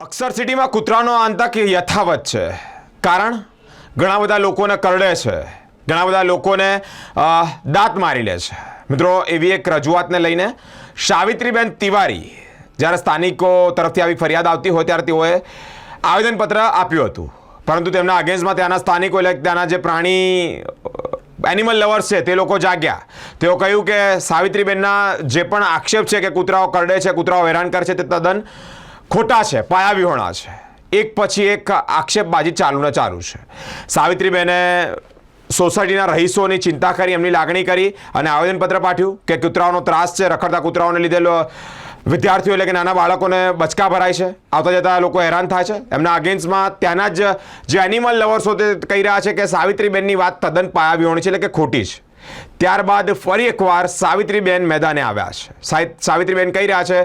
અક્ષર સિટીમાં કૂતરાનો આંતક યથાવત છે. કારણ? ઘણા બધા લોકોને કરડે છે. ઘણા બધા લોકોને દાંત મારી લે છે. મિત્રો, એવી એક રજૂઆતને લઈને સાવિત્રીબેન તિવારી જ્યારે સ્થાનિકો તરફથી આવી ફરિયાદ આવતી હોય ત્યારે તેઓએ આવેદનપત્ર આપ્યું હતું. પરંતુ તેમના અગેન્સ્ટમાં ત્યાંના સ્થાનિકો એટલે ત્યાંના જે પ્રાણી એનિમલ લવર્સ છે, તે લોકો જાગ્યા. તેઓ કહ્યું કે સાવિત્રીબેનના જે પણ આક્ષેપ છે કે કૂતરાઓ કરડે છે, કૂતરાઓ હેરાન કરે છે, તે તદ્દન ખોટા છે પાયા વિહોણા છે. એક પછી એક આક્ષેપબાજી ચાલુ ને ચાલુ છે. સાવિત્રીબેને સોસાયટીના રહીશોની ચિંતા કરી, એમની લાગણી કરી અને આવેદનપત્ર પાઠવ્યું કે કૂતરાઓનો ત્રાસ છે, રખડતા કૂતરાઓને લીધેલો વિદ્યાર્થીઓ એટલે કે નાના બાળકોને બચકા ભરાય છે. આવતા જતા લોકો હેરાન થાય છે. એમના અગેન્સ્ટમાં ત્યાંના જ જે એનિમલ લવર્સો તે કહી રહ્યા છે કે સાવિત્રીબેનની વાત તદ્દન પાયા વિહોણી છે, એટલે કે ખોટી છે. ત્યારબાદ ફરી એકવાર સાવિત્રીબેન મેદાને આવ્યા છે. સાવિત્રીબેન કહી રહ્યા છે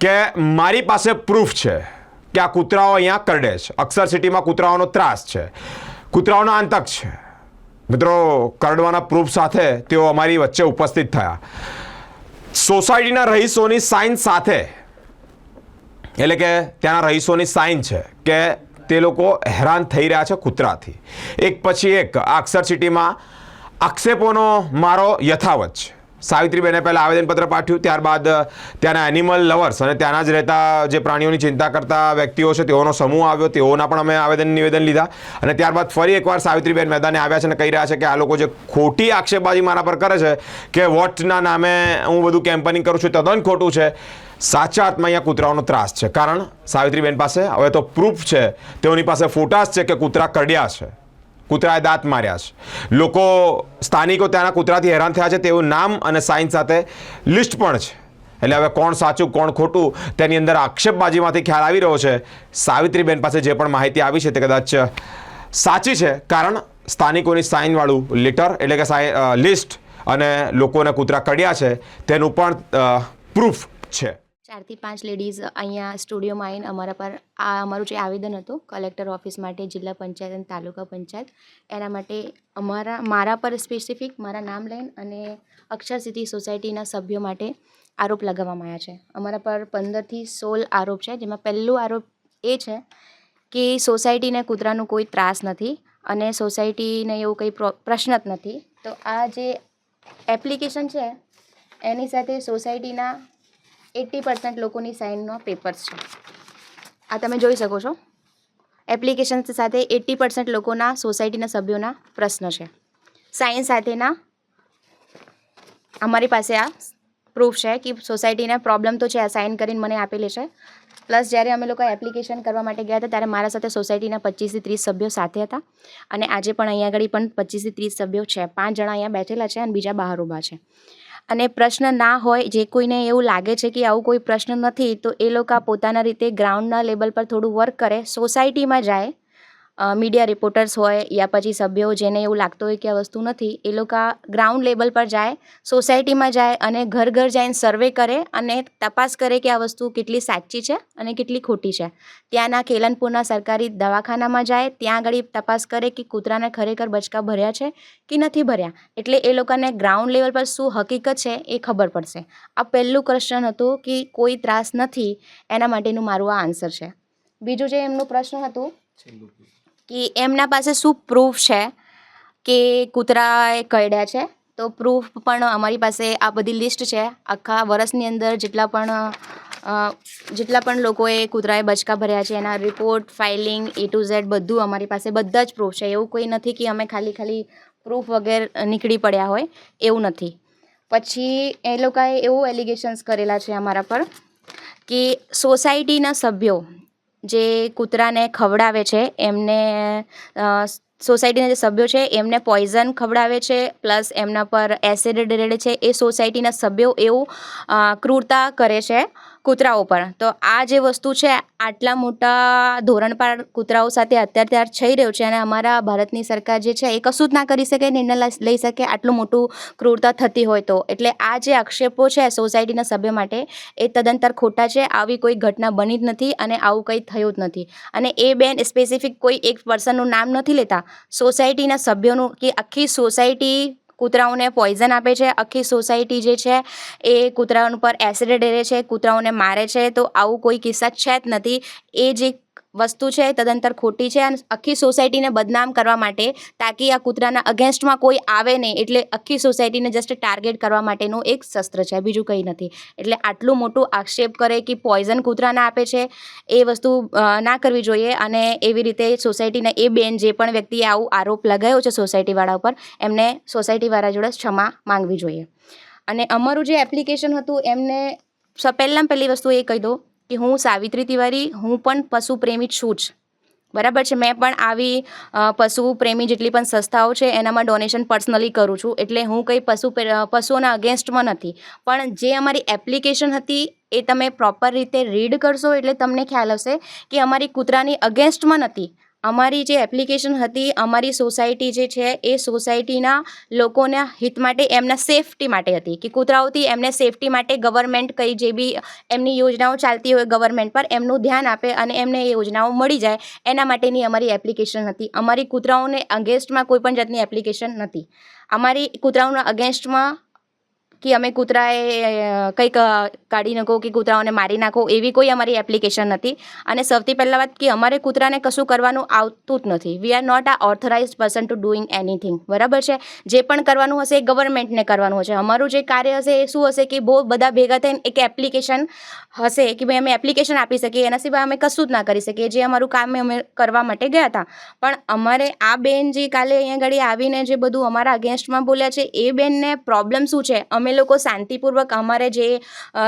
કે મારી પાસે પ્રૂફ છે કે આ કૂતરાઓ અહીંયા કરડે છે. અક્ષર સિટીમાં કૂતરાઓનો ત્રાસ છે. કૂતરાઓનો આંતક છે. મિત્રો, કરડવાના પ્રૂફ સાથે તેઓ અમારી વચ્ચે ઉપસ્થિત થયા. સોસાયટીના રહીશોની સાઇન સાથે, એટલે કે ત્યાંના રહીશોની સાઇન છે કે તે લોકો હેરાન થઈ રહ્યા છે કૂતરાથી. એક પછી એક, આ અક્ષર સિટીમાં આક્ષેપોનો મારો યથાવત છે. સાવિત્રીબેને પહેલાં આવેદનપત્ર પાઠવ્યું, ત્યારબાદ ત્યાંના એનિમલ લવર્સ અને ત્યાંના જ રહેતા જે પ્રાણીઓની ચિંતા કરતા વ્યક્તિઓ છે, તેઓનો સમૂહ આવ્યો, તેઓના પણ અમે આવેદન, નિવેદન લીધા. અને ત્યારબાદ ફરી એકવાર સાવિત્રીબેન મેદાને આવ્યા છે અને કહી રહ્યા છે કે આ લોકો જે ખોટી આક્ષેપબાજી મારા પર કરે છે, કે વોટના નામે હું બધું કેમ્પેનિંગ કરું છું તદ્દન ખોટું છે. સાચા હાથમાં અહીંયા કૂતરાઓનો ત્રાસ છે. કારણ સાવિત્રીબેન પાસે હવે તો પ્રૂફ છે. તેઓની પાસે ફોટાસ છે કે કૂતરા કરડ્યા છે. કૂતરાએ દાંત માર્યા છે. લોકો સ્થાનિકો ત્યાંના કૂતરાથી હેરાન થયા છે. તેવું નામ અને સાઇન સાથે લિસ્ટ પણ છે. એટલે હવે કોણ સાચું, કોણ ખોટું, તેની અંદર આક્ષેપબાજીમાંથી ખ્યાલ આવી રહ્યો છે. સાવિત્રીબેન પાસે જે પણ માહિતી આવી છે તે કદાચ સાચી છે. કારણ સ્થાનિકોની સાઇનવાળું લેટર એટલે કે સાઈ લિસ્ટ અને લોકોને કૂતરા કડ્યા છે. તેનું પણ પ્રૂફ છે. ચારથી પાંચ લેડીઝ અહીંયા સ્ટુડિયોમાં આવીને અમારા પર આ અમારું જે આવેદન હતું, કલેક્ટર ઓફિસ માટે, જિલ્લા પંચાયત અને તાલુકા પંચાયત, એના માટે અમારા, મારા પર સ્પેસિફિક મારા નામ લઈને અને અક્ષર સોસાયટીના સભ્યો માટે આરોપ લગાવવામાં આવ્યા છે. અમારા પર પંદરથી સોળ આરોપ છે, જેમાં પહેલું આરોપ એ છે કે સોસાયટીને કૂતરાનું કોઈ ત્રાસ નથી અને સોસાયટીને એવું કંઈ પ્રો- પ્રશ્ન જ નથી. તો આ જે એપ્લિકેશન છે, એની સાથે સોસાયટીના એટી પર્સન્ટ લોકોની સાઇનનો પેપર્સ છે. આ તમે જોઈ શકો છો. એપ્લિકેશન સાથે એટી પર્સન્ટ લોકોના સોસાયટીના સભ્યોના પ્રશ્ન છે. સાઇન સાથેના અમારી પાસે આ પ્રૂફ છે કે સોસાયટીને પ્રોબ્લેમ તો છે, આ સાઇન કરીને મને આપેલી છે. પ્લસ જ્યારે અમે લોકો એપ્લિકેશન કરવા માટે ગયા હતા, ત્યારે મારા સાથે સોસાયટીના પચીસથી ત્રીસ સભ્યો સાથે હતા. અને આજે પણ અહીંયા આગળ પણ પચીસથી ત્રીસ સભ્યો છે. પાંચ જણા અહીંયા બેઠેલા છે અને બીજા બહાર ઊભા છે. અને પ્રશ્ન ના હોય, જે કોઈને એવું લાગે છે કે આવું કોઈ પ્રશ્ન નથી, તો એ લોકો પોતાના રીતે ગ્રાઉન્ડના લેવલ પર થોડું વર્ક કરે. સોસાયટીમાં જાય મીડિયા રિપોર્ટર્સ હોય યા પછી સભ્યો જેને એવું લાગતું હોય કે આ વસ્તુ નથી, એ લોકો ગ્રાઉન્ડ લેવલ પર જાય સોસાયટીમાં જાય અને ઘર ઘર જઈને સર્વે કરે અને તપાસ કરે કે આ વસ્તુ કેટલી સાચી છે અને કેટલી ખોટી છે. ત્યાંના કેલનપુરના સરકારી દવાખાનામાં જાય, ત્યાં આગળ તપાસ કરે કે કૂતરાને ખરેખર બચકા ભર્યા છે કે નથી ભર્યા. એટલે એ લોકોને ગ્રાઉન્ડ લેવલ પર શું હકીકત છે એ ખબર પડશે. આ પહેલું ક્વેશ્ચન હતું કે કોઈ ત્રાસ નથી, એના માટેનું મારું આ આન્સર છે. બીજું જે એમનું પ્રશ્ન હતું? કે એમના પાસે શું પ્રૂફ છે કે કૂતરાએ કરડ્યા છે? તો પ્રૂફ પણ અમારી પાસે આ બધી લિસ્ટ છે. આખા વર્ષની અંદર જેટલા પણ જેટલા પણ લોકોએ કૂતરાએ બચકા ભર્યા છે, એના report filing A to Z બધું અમારી પાસે બધા જ પ્રૂફ છે. એવું કોઈ નથી કે અમે ખાલી ખાલી પ્રૂફ વગેરે નીકળી પડ્યા હોય. એવું નથી. પછી એ લોકોએ એવું એલિગેશન્સ કરેલા છે અમારા પર કે સોસાયટીના સભ્યો જે કૂતરાને ખવડાવે છે, એમને સોસાયટીના જે સભ્યો છે, એમને પોઈઝન ખવડાવે છે, પ્લસ એમના પર એસિડ રેડે છે, એ સોસાયટીના સભ્યો એવું ક્રૂરતા કરે છે. કૂતરાઓ પર. તો આ જે વસ્તુ છે, આટલા મોટા ધોરણ પર કૂતરાઓ સાથે અત્યારે ત્યાર થઈ રહ્યું છે અને અમારા ભારતની સરકાર જે છે, એ કશું જ ના કરી શકે, નિર્ણય લઈ શકે આટલું મોટું ક્રૂરતા થતી હોય તો. એટલે આ જે આક્ષેપો છે સોસાયટીના સભ્ય માટે, એ તદંતર ખોટા છે, આવી કોઈ ઘટના બની જ નથી અને આવું કંઈ થયું જ નથી. અને એ બેન સ્પેસિફિક કોઈ એક પર્સનનું નામ નથી લેતા. સોસાયટીના સભ્યોનું કે આખી સોસાયટી કૂતરાઓને પોઈઝન આપે છે. આખી સોસાયટી જે છે એ કૂતરાઓ પર એસિડ ડેરે છે. કૂતરાઓને મારે છે. તો આવું કોઈ કિસ્સા છે જ નથી. એ જે વસ્તુ છે, તદંતર ખોટી છે અને આખી સોસાયટીને બદનામ કરવા માટે તાકી આ કૂતરાના અગેન્સ્ટમાં કોઈ આવે નહીં એટલે આખી સોસાયટીને જસ્ટ ટાર્ગેટ કરવા માટેનું એક શસ્ત્ર છે, બીજું કંઈ નથી. એટલે આટલું મોટું આક્ષેપ કરે કે પોઈઝન કૂતરાને આપે છે, એ વસ્તુ ના કરવી જોઈએ અને એવી રીતે સોસાયટીના એ બેન જે પણ વ્યક્તિએ આવું આરોપ લગાવ્યો છે સોસાયટીવાળા ઉપર, એમને સોસાયટીવાળા જોડે ક્ષમા માંગવી જોઈએ. અને અમારું જે એપ્લિકેશન હતું, એમને પહેલાં પહેલી વસ્તુ એ કહી દઉં કે હું સાવિત્રી તિવારી, હું પણ પશુ પ્રેમી છું જ. બરાબર છે? મેં પણ આવી પશુ પ્રેમી જેટલી પણ સંસ્થાઓ છે, એનામાં ડોનેશન પર્સનલી કરું છું. એટલે હું કંઈ પશુ પશુઓના અગેન્સ્ટમાં નથી. પણ જે અમારી એપ્લિકેશન હતી, એ તમે પ્રોપર રીતે રીડ કરશો એટલે તમને ખ્યાલ આવશે કે અમારી કૂતરાની અગેન્સ્ટમાં નથી. અમારી જે એપ્લિકેશન હતી, અમારી સોસાયટી જે છે, એ સોસાયટીના લોકોના હિત માટે, એમના સેફટી માટે હતી. કે કૂતરાઓથી એમને સેફટી માટે ગવર્મેન્ટ કઈ જે બી એમની યોજનાઓ ચાલતી હોય ગવર્મેન્ટ પર, એમનું ધ્યાન આપે અને એમને એ યોજનાઓ મળી જાય. એના માટેની અમારી એપ્લિકેશન હતી. અમારી કૂતરાઓને અગેન્સ્ટમાં કોઈ પણ જાતની એપ્લિકેશન નથી. અમારી કૂતરાઓના અગેન્સ્ટમાં કે અમે કૂતરાએ કંઈક કાઢી નાખો કે કૂતરાઓને મારી નાખો એવી કોઈ અમારી એપ્લિકેશન નથી. અને સૌથી પહેલાં વાત કે અમારે કૂતરાને કશું કરવાનું આવતું જ નથી. વી આર નોટ આ authorise person to doing anything બરાબર છે? જે પણ કરવાનું હશે એ ગવર્મેન્ટને કરવાનું હશે. અમારું જે કાર્ય હશે એ શું હશે કે બહુ બધા ભેગા થઈને એક એપ્લિકેશન હશે કે ભાઈ અમે એપ્લિકેશન આપી શકીએ. એના સિવાય અમે કશું જ ના કરી શકીએ. જે અમારું કામ અમે કરવા માટે ગયા હતા. પણ અમારે આ બેન જે કાલે અહીંયા ઘડી આવીને જે બધું અમારા અગેન્સ્ટમાં બોલ્યા છે, એ બેનને પ્રોબ્લેમ શું છે? અમે લોકો શાંતિપૂર્વક અમારે જે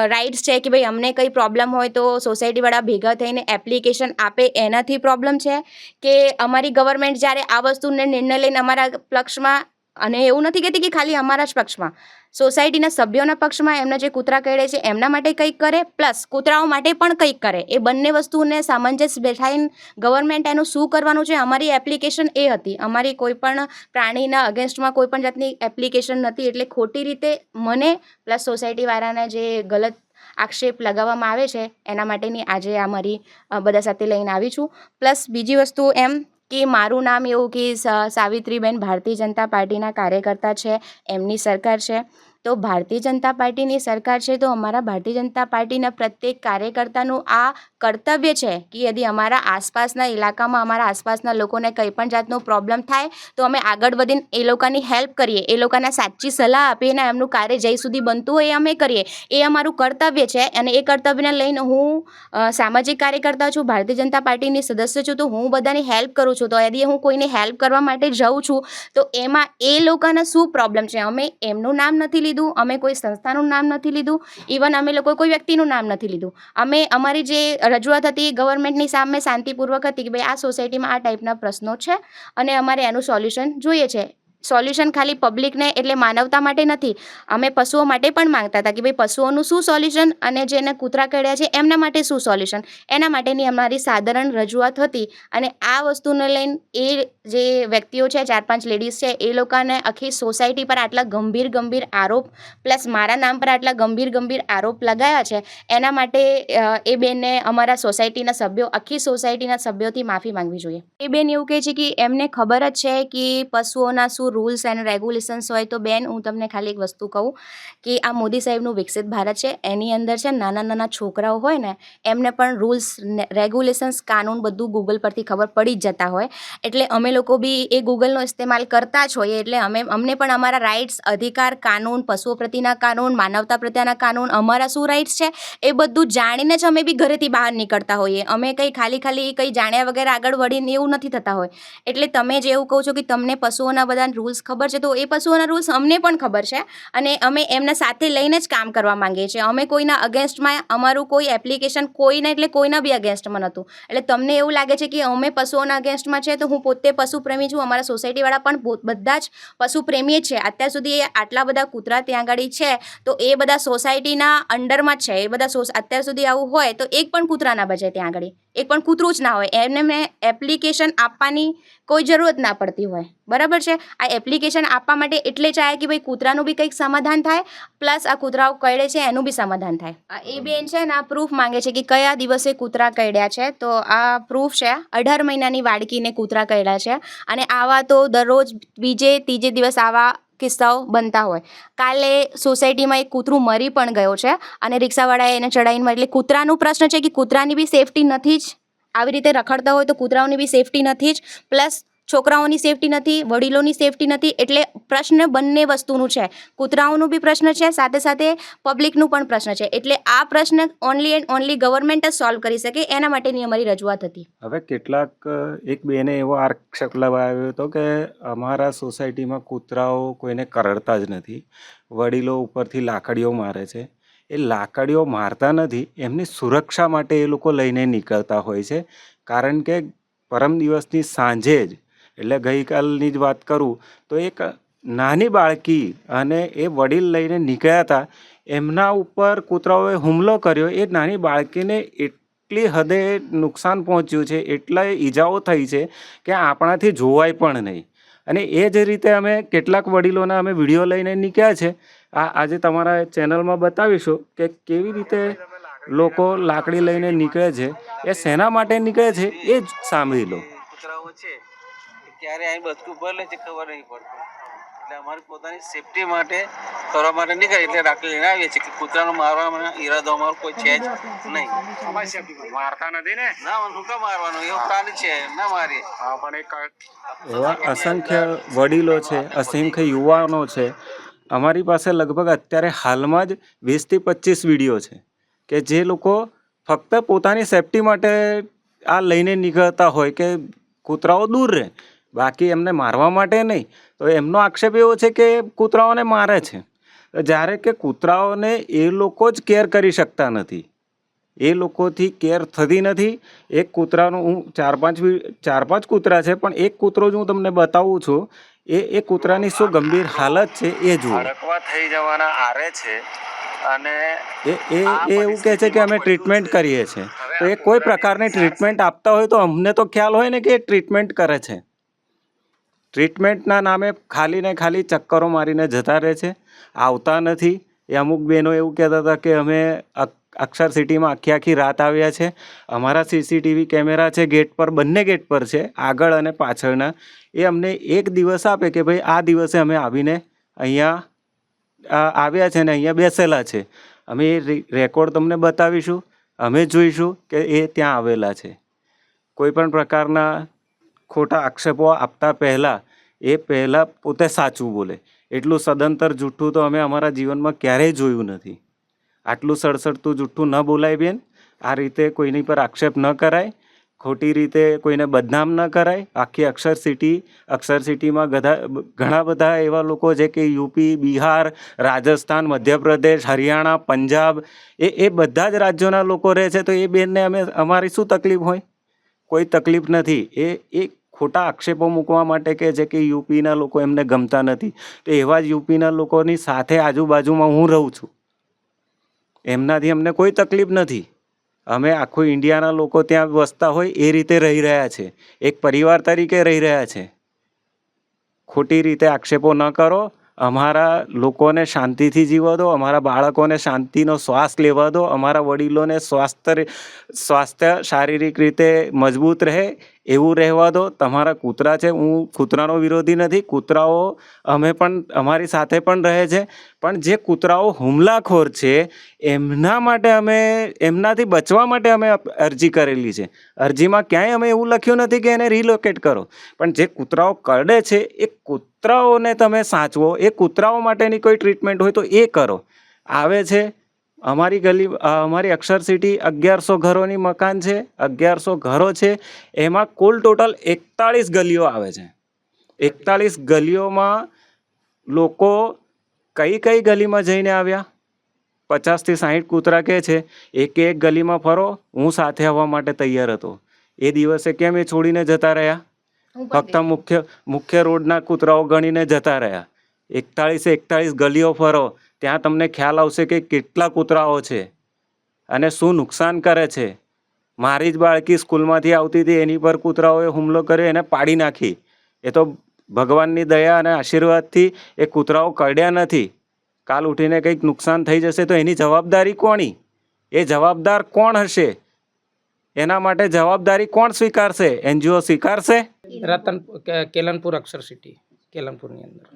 રાઇટ્સ છે કે ભાઈ અમને કંઈ પ્રોબ્લેમ હોય તો સોસાયટીવાળા ભેગા થઈને એપ્લિકેશન આપે, એનાથી પ્રોબ્લેમ છે કે અમારી ગવર્મેન્ટ જ્યારે આ વસ્તુને નિર્ણય લઈને અમારા પક્ષમાં અને એવું નથી કહેતી કે ખાલી અમારા જ પક્ષમાં. સોસાયટીના સભ્યોના પક્ષમાં એમના જે કૂતરા કરડે છે, એમના માટે કંઈક કરે, પ્લસ કૂતરાઓ માટે પણ કંઈક કરે. એ બંને વસ્તુને સામંજસ્ય બેઠાઈને ગવર્મેન્ટ એનું શું કરવાનું છે, અમારી એપ્લિકેશન એ હતી. અમારી કોઈ પણ પ્રાણીના અગેન્સ્ટમાં કોઈ પણ જાતની એપ્લિકેશન નથી. એટલે ખોટી રીતે મને, પ્લસ સોસાયટીવાળાને જે ગલત આક્ષેપ લગાવવામાં આવે છે, એના માટેની આજે આ મારી બધા સાથે લઈને આવી છું. પ્લસ બીજી વસ્તુ એમ કે મારું નામ એવું કે સાવિત્રીબેન ભારતીય જનતા પાર્ટીના કાર્યકર્તા છે એમની સરકાર છે. તો ભારતીય જનતા પાર્ટીની સરકાર છે, તો અમારા ભારતીય જનતા પાર્ટીના પ્રત્યેક કાર્યકર્તાનું આ કર્તવ્ય છે કે યદિ અમારા આસપાસના ઇલાકામાં, અમારા આસપાસના લોકોને કંઈ પણ જાતનો પ્રોબ્લેમ થાય, તો અમે આગળ વધીને એ લોકોની હેલ્પ કરીએ, એ લોકોને સાચી સલાહ આપીને એમનું કાર્ય જઈ સુધી બનતું હોય એ અમે કરીએ. એ અમારું કર્તવ્ય છે અને એ કર્તવ્યને લઈને હું સામાજિક કાર્યકર્તા છું, ભારતીય જનતા પાર્ટીની સદસ્ય છું, તો હું બધાની હેલ્પ કરું છું. તો યદિ હું કોઈને હેલ્પ કરવા માટે જાઉં છું, તો એમાં એ લોકોના શું પ્રોબ્લેમ છે? અમે એમનું નામ નથી લીધું, અમે કોઈ સંસ્થાનું નામ નથી લીધું ઇવન અમે લોકો કોઈ વ્યક્તિનું નામ નથી લીધું. અમે, અમારી જે રજૂઆત હતી ગવર્મેન્ટની સામે શાંતિપૂર્વક હતી કે ભાઈ આ સોસાયટીમાં આ ટાઈપના પ્રશ્નો છે અને અમારે એનું સોલ્યુશન જોઈએ છે. સોલ્યુશન ખાલી પબ્લિકને એટલે માનવતા માટે નથી, અમે પશુઓ માટે પણ માંગતા હતા કે ભાઈ પશુઓનું શું સોલ્યુશન અને જેને કૂતરા કર્યા છે એમના માટે શું સોલ્યુશન? એના માટેની અમારી સાધારણ રજૂઆત હતી અને આ વસ્તુને લઈને એ જે વ્યક્તિઓ છે, ચાર પાંચ લેડીઝ છે, એ લોકોને આખી સોસાયટી પર આટલા ગંભીર ગંભીર આરોપ પ્લસ મારા નામ પર આટલા ગંભીર ગંભીર આરોપ લગાયા છે, એના માટે એ બેનને અમારા સોસાયટીના સભ્યો, આખી સોસાયટીના સભ્યોથી માફી માંગવી જોઈએ. એ બેન એવું કહે છે કે એમને ખબર જ છે કે પશુઓના શું રૂલ્સ એન્ડ રેગ્યુલેશન્સ હોય તો બેન, હું તમને ખાલી એક વસ્તુ કહું કે આ મોદી સાહેબનું વિકસિત ભારત છે. એની અંદર છે નાના નાના છોકરાઓ હોય ને, એમને પણ રૂલ્સ રેગ્યુલેશન્સ કાનૂન બધું ગૂગલ પરથી ખબર પડી જ જતા હોય. એટલે અમે લોકો બી એ ગૂગલનો ઇસ્તેમાલ કરતા જ હોઈએ. એટલે અમે, અમને પણ અમારા રાઇટ્સ અધિકાર, કાનૂન, પશુઓ પ્રત્યેના કાનૂન, માનવતા પ્રત્યેના કાનૂન, અમારા શું રાઇટ્સ છે? એ બધું જાણીને જ અમે બી ઘરેથી બહાર નીકળતા હોઈએ. અમે કંઈ ખાલી ખાલી કંઈ જાણ્યા વગર આગળ વળીને એવું નથી થતા હોય. એટલે તમે જે એવું કહો છો કે તમને પશુઓના બધા રૂલ્સ ખબર છે? તો એ પશુઓના રૂલ્સ અમને પણ ખબર છે અને અમે એમના સાથે લઈને જ કામ કરવા માંગીએ છીએ. અમે કોઈના અગેન્સ્ટમાં અમારું કોઈ એપ્લિકેશન કોઈના એટલે કોઈના બી અગેન્સ્ટમાં નહોતું. એટલે તમને એવું લાગે છે કે અમે પશુઓના અગેન્સ્ટમાં છે તો હું પોતે પશુ પ્રેમી છું, અમારા સોસાયટીવાળા પણ બધા જ પશુપ્રેમી છે અત્યાર સુધી આટલા બધા કૂતરા ત્યાં આગળ છે, તો એ બધા સોસાયટીના અંડરમાં છે. એ બધા અત્યાર સુધી આવું હોય તો એક પણ કૂતરા ના બચે ત્યાં આગળ એક પણ કૂતરું જ ના હોય. એને મેં એપ્લિકેશન આપવાની કોઈ જરૂરત ના પડતી હોય. બરાબર છે? આ એપ્લિકેશન આપવા માટે એટલે ચાહે કે ભાઈ કૂતરાનું બી કંઈક સમાધાન થાય, પ્લસ આ કૂતરાઓ કરડે છે, એનું બી સમાધાન થાય. એ બેન છે ને, આ પ્રૂફ માંગે છે કે કયા દિવસે કૂતરા કરડ્યા છે. તો આ પ્રૂફ છે, અઢાર મહિનાની વાડકીને કૂતરા કરડ્યા છે. અને આવા તો દરરોજ બીજે, ત્રીજે દિવસ આવા કિસ્સાઓ બનતા હોય. કાલે સોસાયટીમાં એક કૂતરું મરી પણ ગયો છે અને રિક્ષાવાળાએ એને ચડાવીને એટલે કૂતરાનું પ્રશ્ન છે કે કૂતરાની બી સેફટી નથી જ. આવી રીતે રખડતા હોય તો કૂતરાઓની બી સેફટી નથી જ. પ્લસ છોકરાઓની સેફટી નથી, વડીલોની સેફટી નથી, એટલે પ્રશ્ન બંને વસ્તુનું છે. કૂતરાઓનું બી પ્રશ્ન છે, સાથે સાથે પબ્લિકનું પણ પ્રશ્ન છે. એટલે આ પ્રશ્ન ઓનલી એન્ડ ઓનલી ગવર્મેન્ટ જ સોલ્વ કરી શકે, એના માટેની અમારી રજૂઆત હતી. હવે કેટલાક એક બેને એવો આક્ષેપ લગાવ્યો હતો કે અમારા સોસાયટીમાં કૂતરાઓ કોઈને કરડતા જ નથી, વડીલો ઉપરથી લાકડીઓ મારે છે. એ લાકડીઓ મારતા નથી, એમની સુરક્ષા માટે એ લોકો લઈને નીકળતા હોય છે. કારણ કે પરમ દિવસની સાંજે જ એટલે ગઈકાલની જ વાત કરું, તો એક નાની બાળકી અને એ વડીલ લઈને નીકળ્યા હતા. એમના ઉપર કૂતરાઓએ હુમલો કર્યો. એ નાની બાળકીને એટલી હદે નુકસાન પહોંચ્યું છે, એટલા ઈજાઓ થઈ છે કે આપણાથી જોવાય પણ નહીં. અને એ જ રીતે અમે કેટલાક વડીલોના અમે વીડિયો લઈને નીકળ્યા છે. આ આજે તમારા ચેનલમાં બતાવીશું કે કેવી રીતે લોકો લાકડી લઈને નીકળે છે, એ શેના માટે નીકળે છે એ જ સાંભળી લો. ક્યારે અહીં બચકું ભરે છે ખબર નહીં પડતી. એટલે અમારી પોતાની સેફટી માટે કરવા માટે નીકળે એટલે રાખી લઈને આવીએ છીએ કે કૂતરાનો મારવાનો ઈરાદો અમારો કોઈ છે જ નહીં. મારતા નથી ને? ના શું કામ મારવાનું? એવું પ્રાણી છે ના મારીએ. એવા અસંખ્ય વડીલો છે અસંખ્ય યુવાનો છે. અમારી પાસે લગભગ અત્યારે હાલમાં જ વીસથી પચીસ વીડિયો છે કે જે લોકો ફક્ત પોતાની સેફટી માટે આ લઈને નીકળતા હોય કે કૂતરાઓ દૂર રહે. બાકી એમને મારવા માટે નહીં. તો એમનો આક્ષેપ એવો છે કે કૂતરાઓને મારે છે. જ્યારે કે કૂતરાઓને એ લોકો જ કેર કરી શકતા નથી. એ લોકોથી કેર થતી નથી. એક કૂતરાનું હું ચાર પાંચ ચાર પાંચ કૂતરા છે પણ એક કૂતરો જ હું તમને બતાવું છું એ એ કૂતરાની શું ગંભીર હાલત છે એ જુઓ. થઈ જવાના આરે છે અને એ એ એ એવું કહે છે કે અમે ટ્રીટમેન્ટ કરીએ છીએ. તો એ કોઈ પ્રકારની ટ્રીટમેન્ટ આપતા હોય તો અમને તો ખ્યાલ હોય ને કે એ ટ્રીટમેન્ટ કરે છે. ટ્રીટમેન્ટના નામે ખાલી ને ખાલી ચક્કરો મારીને જતા રહે છે. આવતા નથી. એ અમુક બહેનો એવું કહેતા હતા કે અમે અક્ષર સિટીમાં આખી આખી રાત આવ્યા છે. અમારા સીસીટીવી કેમેરા છે, ગેટ પર, બંને ગેટ પર છે, આગળ અને પાછળના. એ અમને એક દિવસ આપે કે ભાઈ આ દિવસે અમે આવીને અહીંયા આવ્યા છે ને અહીંયા બેસેલા છે. અમે એ રેકોર્ડ તમને બતાવીશું. અમે જોઈશું કે એ ત્યાં આવેલા છે. કોઈ પણ પ્રકારના ખોટા આક્ષેપો આપતા પહેલાં એ પહેલાં પોતે સાચું બોલે. એટલું સદંતર જૂઠું તો અમે અમારા જીવનમાં ક્યારેય જોયું નથી. આટલું સડસડતું જૂઠું ન બોલાય બેન. આ રીતે કોઈની પર આક્ષેપ ન કરાય. ખોટી રીતે કોઈને બદનામ ન કરાય. આખી અક્ષર સિટી, અક્ષર સિટીમાં ગધા, ઘણા બધા એવા લોકો છે કે યુપી, બિહાર, રાજસ્થાન, મધ્યપ્રદેશ, હરિયાણા, પંજાબ, એ એ બધા જ રાજ્યોના લોકો રહે છે તો એ બેનને અમે, અમારી શું તકલીફ હોય? કોઈ તકલીફ નથી. એ એ ખોટા આક્ષેપો મૂકવા માટે કે છે કે યુપીના લોકો એમને ગમતા નથી. તો એવા જ યુપીના લોકોની સાથે આજુબાજુમાં હું રહું છું. એમનાથી અમને કોઈ તકલીફ નથી. અમે આખું ઇન્ડિયાના લોકો ત્યાં વસતા હોય એ રીતે રહી રહ્યા છે. એક પરિવાર તરીકે રહી રહ્યા છે. ખોટી રીતે આક્ષેપો ન કરો. અમારા લોકોને શાંતિથી જીવવા દો. અમારા બાળકોને શાંતિનો શ્વાસ લેવા દો. અમારા વડીલોને સ્વાસ્થ્ય સ્વાસ્થ્ય શારીરિક રીતે મજબૂત રહે. એવું રહેવા દો, તમારા કૂતરા છે, હું કૂતરાનો વિરોધી નથી, કૂતરાઓ અમે પણ, અમારી સાથે પણ રહે છે, પણ જે કૂતરાઓ હુમલાખોર છે, એમના માટે અમે, એમનાથી બચવા માટે અમે અરજી કરેલી છે. અરજીમાં ક્યાંય અમે એવું લખ્યું નથી કે એને રિલોકેટ કરો. પણ જે કૂતરાઓ કરડે છે, એ કૂતરાઓને તમે સાચવો, એ કૂતરાઓ માટેની કોઈ ટ્રીટમેન્ટ હોય તો એ કરો. આવે છે અમારી ગલી અમારી અક્ષર સિટી અગિયારસો ઘરોની મકાન છે અગિયારસો ઘરો છે. એમાં કુલ ટોટલ એકતાળીસ ગલીઓ આવે છે. એકતાળીસ ગલીઓમાં લોકો કઈ કઈ ગલીમાં જઈને આવ્યા? પચાસથી સાહીઠ કૂતરા કહે છે? એક એક ગલીમાં ફરો. હું સાથે આવવા માટે તૈયાર હતો. એ દિવસે કેમ એ છોડીને જતા રહ્યા? ફક્ત મુખ્ય મુખ્ય રોડના કૂતરાઓ ગણીને જતા રહ્યા. એકતાળીસે એકતાળીસ ગલીઓ ફરો. ત્યાં તમને ખ્યાલ આવશે કે કેટલા કૂતરાઓ છે અને શું નુકસાન કરે છે. મારી જ બાળકી સ્કૂલમાંથી આવતી હતી, એની પર કૂતરાઓએ હુમલો કર્યો, એને પાડી નાખી. એ તો ભગવાનની દયા અને આશીર્વાદથી એ કૂતરાઓ કરડ્યા નથી. કાલ ઉઠીને કંઈક નુકસાન થઈ જશે તો એની જવાબદારી કોની? એ જવાબદાર કોણ હશે? એના માટે જવાબદારી કોણ સ્વીકારશે? એનજીઓ સ્વીકારશે? રતન કેલનપુર અક્ષર સિટી, કેલનપુરની અંદર.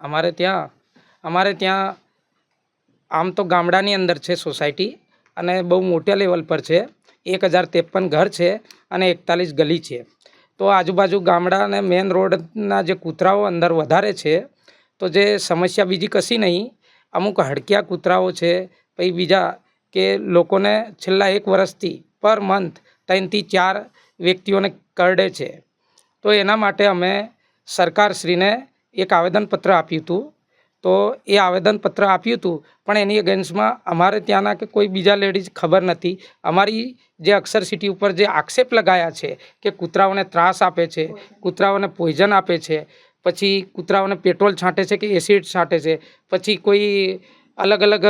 અમારે ત્યાં અમારે ત્યાં આમ તો ગામડાની અંદર છે સોસાયટી અને બહુ મોટા લેવલ પર છે. એક હજાર ત્રેપન ઘર છે અને એકતાલીસ ગલી છે. તો આજુબાજુ ગામડા અને મેન રોડના જે કૂતરાઓ અંદર વધારે છે, તો જે સમસ્યા બીજી કશી નહીં. અમુક હડકિયા કૂતરાઓ છે, પછી બીજા કે લોકોને છેલ્લા એક વર્ષથી પર મંથ ત્રણથી ચાર વ્યક્તિઓને કરડે છે. તો એના માટે અમે સરકારશ્રીને એક આવેદનપત્ર આપ્યું હતું. તો એ આવેદનપત્ર આપ્યું હતું, પણ એની અગેન્સ્ટમાં અમારે ત્યાંના કે કોઈ બીજા લેડીઝ ખબર નથી. અમારી જે અક્ષર સિટી ઉપર જે આક્ષેપ લગાયા છે કે કૂતરાઓને ત્રાસ આપે છે, કૂતરાઓને પોઈઝન આપે છે, પછી કૂતરાઓને પેટ્રોલ છાંટે છે કે એસિડ છાંટે છે, પછી કોઈ અલગ અલગ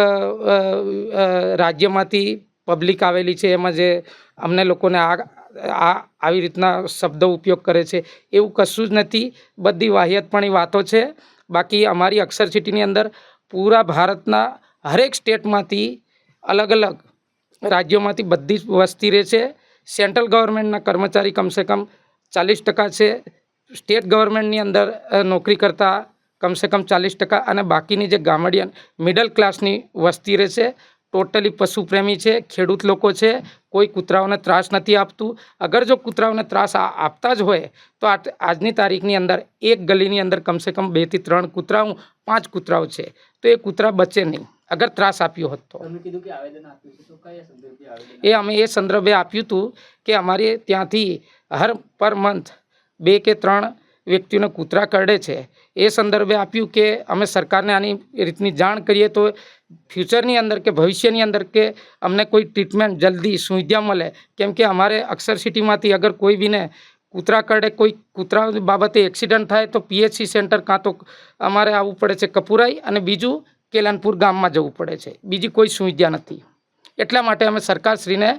રાજ્યમાંથી પબ્લિક આવેલી છે, એમાં જે અમને લોકોને આ આ આવી રીતના શબ્દો ઉપયોગ કરે છે. એવું કશું જ નથી. બધી વાહિયાતપણી વાતો છે. બાકી અમારી અક્ષર સિટીની અંદર પૂરા ભારતના હરેક સ્ટેટમાંથી અલગ અલગ રાજ્યોમાંથી બધી જ વસ્તી રહે છે. સેન્ટ્રલ ગવર્મેન્ટના કર્મચારી કમસે કમ ચાલીસ ટકા છે. સ્ટેટ ગવર્મેન્ટની અંદર નોકરી કરતા કમસે કમ ચાલીસ ટકા અને બાકીની જે ગામડિયન, મિડલ ક્લાસની વસ્તી રહે છે. ટોટલી પશુપ્રેમી છે ખેડૂત લોકો છે કોઈ કૂતરાઓને ત્રાસ નથી આપતું. અગર જો કૂતરાઓને ત્રાસ આપતા જ હોય તો આ આજની તારીખની અંદર એક ગલીની અંદર કમસે કમ બેથી ત્રણ કૂતરાઓ પાંચ કૂતરાઓ છે. તો એ કૂતરા બચે નહીં અગર ત્રાસ આપ્યો હોત તો. એ અમે એ સંદર્ભે આપ્યું હતું કે અમારે ત્યાંથી હર પર મંથ બે કે ત્રણ વ્યક્તિઓને કૂતરા કરડે છે. એ સંદર્ભે આપ્યું કે અમે સરકારને આની રીતની જાણ કરીએ તો ફ્યુચરની અંદર કે ભવિષ્યની અંદર કે અમને કોઈ ટ્રીટમેન્ટ જલ્દી સુવિધા મળે, કેમ કે અમારે અક્ષર સિટીમાંથી અગર કોઈ બીને કૂતરા કરડે, કોઈ કૂતરા બાબતે એક્સિડન્ટ થાય તો પીએચસી સેન્ટર કાં તો અમારે આવવું પડે છે કપુરાઈ અને બીજું કેલનપુર ગામમાં જવું પડે છે. બીજી કોઈ સુવિધા નથી. એટલા માટે અમે સરકારશ્રીને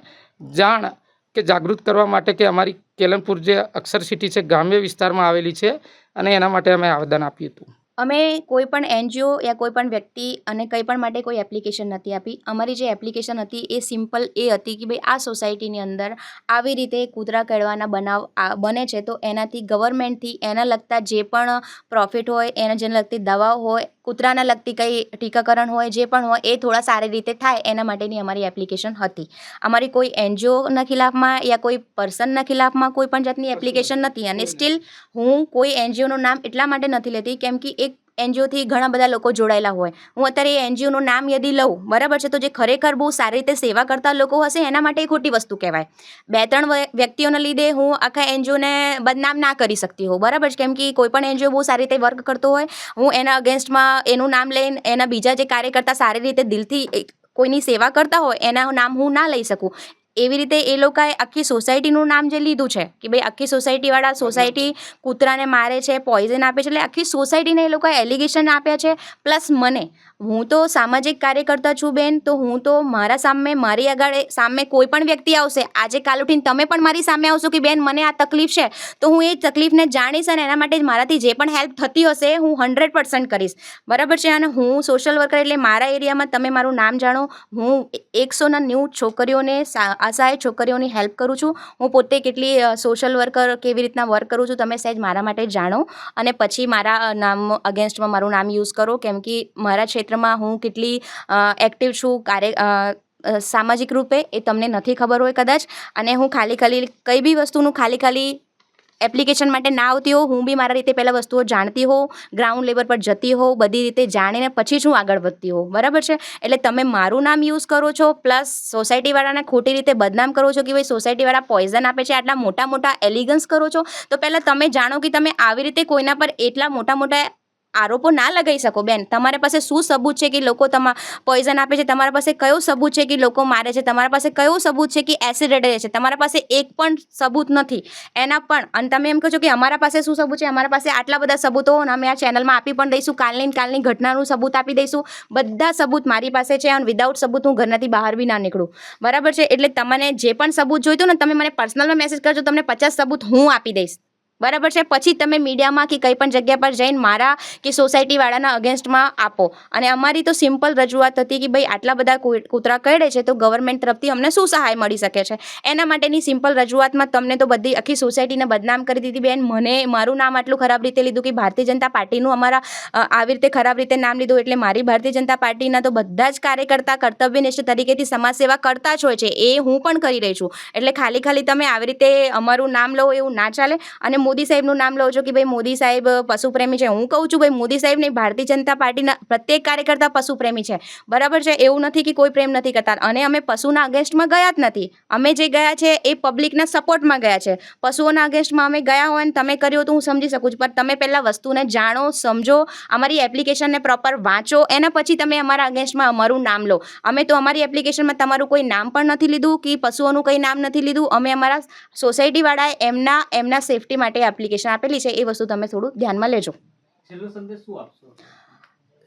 જાણ કે જાગૃત કરવા માટે કે અમારી કેલનપુર જે અક્ષર સિટી છે, ગ્રામ્ય વિસ્તારમાં આવેલી છે અને એના માટે અમે આવેદન આપ્યું હતું. અમે કોઈ પણ એનજીઓ યા કોઈ પણ વ્યક્તિ અને કંઈ પણ માટે કોઈ એપ્લિકેશન નથી આપી. અમારી જે એપ્લિકેશન હતી એ સિમ્પલ એ હતી કે ભાઈ આ સોસાયટીની અંદર આવી રીતે કૂતરા કરવાના બનાવ બને છે તો એનાથી ગવર્મેન્ટથી એના લગતા જે પણ પ્રોફિટ હોય, એના જેને લગતી દવાઓ હોય કૂતરાના લગતી કંઈ ટીકાકરણ હોય જે પણ હોય એ થોડા સારી રીતે થાય એના માટેની અમારી એપ્લિકેશન હતી. અમારી કોઈ એનજીઓના ખિલાફમાં યા કોઈ પર્સનના ખિલાફમાં કોઈ પણ જાતની એપ્લિકેશન નથી અને સ્ટીલ હું કોઈ એનજીઓનું નામ એટલા માટે નથી લેતી કેમ કે એક એનજીઓથી ઘણા બધા લોકો જોડાયેલા હોય. હું અત્યારે એ એનજીઓનું નામ યદી લઉં, બરાબર છે? તો જે ખરેખર બહુ સારી રીતે સેવા કરતા લોકો હશે, એના માટે એ ખોટી વસ્તુ કહેવાય. બે ત્રણ વ્ય- વ્યક્તિઓના લીધે હું આખા એનજીઓને બદનામ ના કરી શકતી હોઉં, બરાબર છે? કેમ કે કોઈ પણ એનજીઓ બહુ સારી રીતે વર્ક કરતો હોય, હું એના અગેન્સ્ટમાં એનું નામ લઈને, એના બીજા જે કાર્યકર્તા સારી રીતે દિલથી કોઈની સેવા કરતા હોય, એના નામ હું ના લઈ શકું. એવી રીતે એ લોકોએ આખી સોસાયટીનું નામ જે લીધું છે, કે ભાઈ આખી સોસાયટીવાળા સોસાયટી કૂતરાને મારે છે, પોઈઝન આપે છે, એટલે આખી સોસાયટીને એ લોકોએ એલિગેશન આપ્યા છે, પ્લસ મને. હું તો સામાજિક કાર્યકર્તા છું બેન, તો હું તો મારા સામે, મારી આગળ સામે કોઈ પણ વ્યક્તિ આવશે, આજે કાલ ઉઠીને તમે પણ મારી સામે આવશો કે બેન, મને આ તકલીફ છે, તો હું એ તકલીફને જાણીશ અને એના માટે મારાથી જે પણ હેલ્પ થતી હશે, હું હંડ્રેડ પર્સન્ટ કરીશ. બરાબર છે? અને હું સોશિયલ વર્કર એટલે મારા એરિયામાં તમે મારું નામ જાણો, હું એકસોના નેવું છોકરીઓને અસહાય છોકરીઓની હેલ્પ કરું છું, હું પોતે કેટલી સોશિયલ વર્કર કેવી રીતના વર્ક કરું છું તમે સહેજ મારા માટે જાણો, અને પછી મારા નામ અગેન્સ્ટમાં મારું નામ યુઝ કરો, કેમ કે મારા ક્ષેત્રમાં હું કેટલી એક્ટિવ છું, કાર્ય સામાજિક રૂપે એ તમને નથી ખબર હોય કદાચ. અને હું ખાલી ખાલી કઈ બી વસ્તુનું ખાલી ખાલી એપ્લિકેશન માટે ના આવતી હોઉં, હું બી મારા રીતે પહેલાં વસ્તુઓ જાણતી હોઉં ગ્રાઉન્ડ લેવલ પર જતી હોઉં, બધી રીતે જાણીને પછી જ હું આગળ વધતી હોઉં. બરાબર છે? એટલે તમે મારું નામ યુઝ કરો છો પ્લસ સોસાયટીવાળાને ખોટી રીતે બદનામ કરો છો કે ભાઈ સોસાયટીવાળા પોઈઝન આપે છે, આટલા મોટા મોટા એલિગન્સ કરો છો, તો પહેલાં તમે જાણો કે તમે આવી રીતે કોઈના પર એટલા મોટા મોટા આરોપો ના લગાવી શકો, બેન. તમારા પાસે શું સબૂત છે કે લોકો તમા પોઈઝન આપે છે? તમારા પાસે કયો સબૂત છે કે લોકો મારે છે? તમારા પાસે કયો સબૂત છે કે એસિડ રેડે છે? તમારા પાસે એક પણ સબૂત નથી. એના પણ, અને તમે એમ કહો છો કે અમારા પાસે શું સબૂત છે? અમારા પાસે આટલા બધા સબૂતો અને અમે આ ચેનલમાં આપી પણ દઈશું. કાલની કાલની ઘટનાનું સબૂત આપી દઈશું. બધા સબૂત મારી પાસે છે અને વિદાઉટ સબૂત હું ઘરનાથી બહાર બી ના નીકળું. બરાબર છે? એટલે તમને જે પણ સબૂત જોઈતું ને તમે મને પર્સનલમાં મેસેજ કરજો, તમને પચાસ સબૂત હું આપી દઈશ. બરાબર છે? પછી તમે મીડિયામાં કે કંઈ પણ જગ્યા પર જઈને મારા કે સોસાયટીવાળાના અગેન્સ્ટમાં આપો. અને અમારી તો સિમ્પલ રજૂઆત હતી કે ભાઈ, આટલા બધા કૂતરા કરડે છે તો ગવર્મેન્ટ તરફથી અમને શું સહાય મળી શકે છે? એના માટેની સિમ્પલ રજૂઆતમાં તમને તો બધી આખી સોસાયટીને બદનામ કરી દીધી બેન. મને, મારું નામ આટલું ખરાબ રીતે લીધું કે ભારતીય જનતા પાર્ટીનું અમારા આવી રીતે ખરાબ રીતે નામ લીધું એટલે મારી ભારતીય જનતા પાર્ટીના તો બધા જ કાર્યકર્તા કર્તવ્યનિષ્ઠ તરીકેથી સમાજ સેવા કરતા જ હોય છે. એ હું પણ કરી રહી છું. એટલે ખાલી ખાલી તમે આવી રીતે અમારું નામ લો એવું ના ચાલે. અને મોદી સાહેબનું નામ લો છો કે ભાઈ મોદી સાહેબ પશુપ્રેમી છે. હું કહું છું, ભાઈ મોદી સાહેબ નહીં, ભારતીય જનતા પાર્ટીના પ્રત્યેક કાર્યકર્તા પશુપ્રેમી છે. બરાબર છે? એવું નથી કે કોઈ પ્રેમ નથી કરતા. અને અમે પશુના અગેન્સ્ટમાં ગયા જ નથી. અમે જે ગયા છે એ પબ્લિકના સપોર્ટમાં ગયા છે. પશુઓના અગેન્સ્ટમાં અમે ગયા હોય ને તમે કર્યું તો હું સમજી શકું છું. પણ તમે પહેલાં વસ્તુને જાણો, સમજો, અમારી એપ્લિકેશનને પ્રોપર વાંચો. એના પછી તમે અમારા અગેન્સ્ટમાં અમારું નામ લો. અમે તો અમારી એપ્લિકેશનમાં તમારું કોઈ નામ પણ નથી લીધું, કે પશુઓનું કંઈ નામ નથી લીધું. અમે અમારા સોસાયટીવાળાએ એમના એમના સેફટી માટે એપ્લિકેશન આપેલી છે એ વસ્તુ તમે થોડું ધ્યાનમાં લેજો.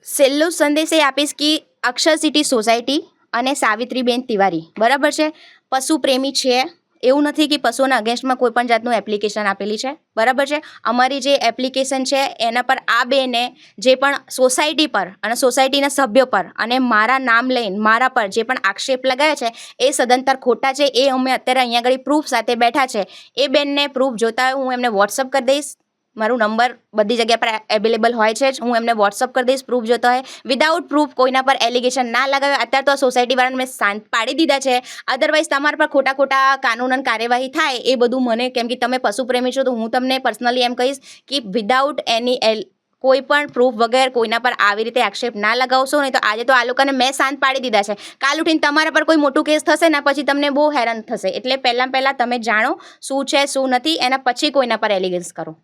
છેલ્લો સંદેશ એ આપીશ કે અક્ષર સિટી સોસાયટી અને સાવિત્રીબેન તિવારી. બરાબર છે? પશુ પ્રેમી છે એવું નથી કે પશુઓના અગેન્સ્ટમાં કોઈ પણ જાતનું એપ્લિકેશન આપેલી છે. બરાબર છે? અમારી જે એપ્લિકેશન છે, એના પર આ બેને જે પણ સોસાયટી પર અને સોસાયટીના સભ્યો પર અને મારા નામ લઈને મારા પર જે પણ આક્ષેપ લગાવ્યા છે, એ સદંતર ખોટા છે, એ અમે અત્યારે અહીંયા આગળ પ્રૂફ સાથે બેઠા છે. એ બેનને પ્રૂફ જોતા હું એમને વોટ્સઅપ કરી દઈશ. મારું નંબર બધી જગ્યા પર અવેલેબલ હોય છે જ. હું એમને વોટ્સઅપ કરી દઈશ પ્રૂફ જોતો હોય. વિદાઉટ પ્રૂફ કોઈના પર એલિગેશન ના લગાવે અત્યારે તો સોસાયટીવાળાને મેં શાંત પાડી દીધા છે. અદરવાઇઝ તમારા પર ખોટા ખોટા કાનૂનન કાર્યવાહી થાય એ બધું મને, કેમ કે તમે પશુ પ્રેમી છો તો હું તમને પર્સનલી એમ કહીશ કે વિદાઉટ એની એલ કોઈ પણ પ્રૂફ વગર કોઈના પર આવી રીતે આક્ષેપ ના લગાવશો, નહીં તો આજે તો આ લોકોને મેં શાંત પાડી દીધા છે. કાલ ઉઠીને તમારા પર કોઈ મોટું કેસ થશે ને પછી તમને બહુ હેરાન થશે. એટલે પહેલાં પહેલાં તમે જાણો શું છે, શું નથી, એના પછી કોઈના પર એલિગેન્સ કરો.